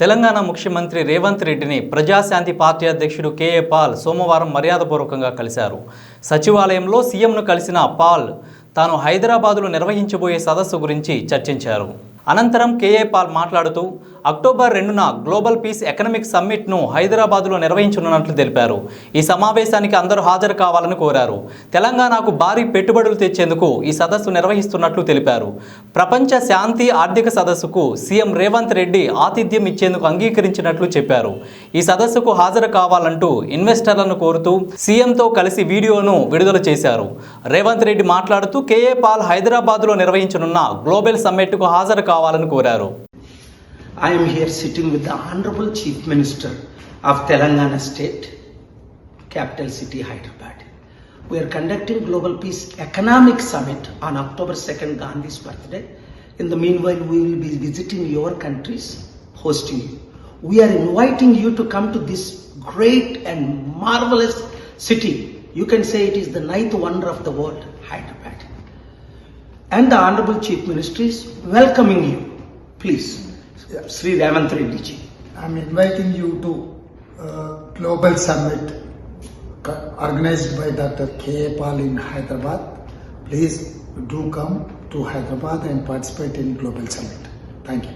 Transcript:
తెలంగాణ ముఖ్యమంత్రి రేవంత్ రెడ్డిని ప్రజాశాంతి పార్టీ అధ్యక్షుడు కేఏ పాల్ సోమవారం మర్యాదపూర్వకంగా కలిశారు. సచివాలయంలో సీఎంను కలిసిన పాల్ తాను హైదరాబాదులో నిర్వహించబోయే సదస్సు గురించి చర్చించారు. అనంతరం కేఏ పాల్ మాట్లాడుతూ అక్టోబర్ రెండున గ్లోబల్ పీస్ ఎకనమిక్ సమ్మిట్ను హైదరాబాద్లో నిర్వహించనున్నట్లు తెలిపారు. ఈ సమావేశానికి అందరూ హాజరు కావాలని కోరారు. తెలంగాణకు భారీ పెట్టుబడులు తెచ్చేందుకు ఈ సదస్సు నిర్వహిస్తున్నట్లు తెలిపారు. ప్రపంచ శాంతి ఆర్థిక సదస్సుకు సీఎం రేవంత్ రెడ్డి ఆతిథ్యం ఇచ్చేందుకు అంగీకరించినట్లు చెప్పారు. ఈ సదస్సుకు హాజరు కావాలంటూ ఇన్వెస్టర్లను కోరుతూ సీఎంతో కలిసి వీడియోను విడుదల చేశారు. రేవంత్ రెడ్డి మాట్లాడుతూ కేఏ పాల్ హైదరాబాద్లో నిర్వహించనున్న గ్లోబల్ సమ్మిట్కు హాజరు కావాలని కోరారు. I am here sitting with the Honorable Chief Minister of Telangana State, capital city Hyderabad. We are conducting Global Peace Economic Summit on October 2nd, Gandhi's birthday. In the meanwhile, we will be visiting your countries, hosting you. We are inviting you to come to this great and marvelous city. You can say it is the ninth wonder of the world, Hyderabad. And the Honorable Chief Minister is welcoming you. Please, Sri Ravant Reddy ji. I'm inviting you to uh, Global Summit co- organized by Dr. K. A. Pal in Hyderabad. Please do come to Hyderabad and participate in Global Summit. Thank you.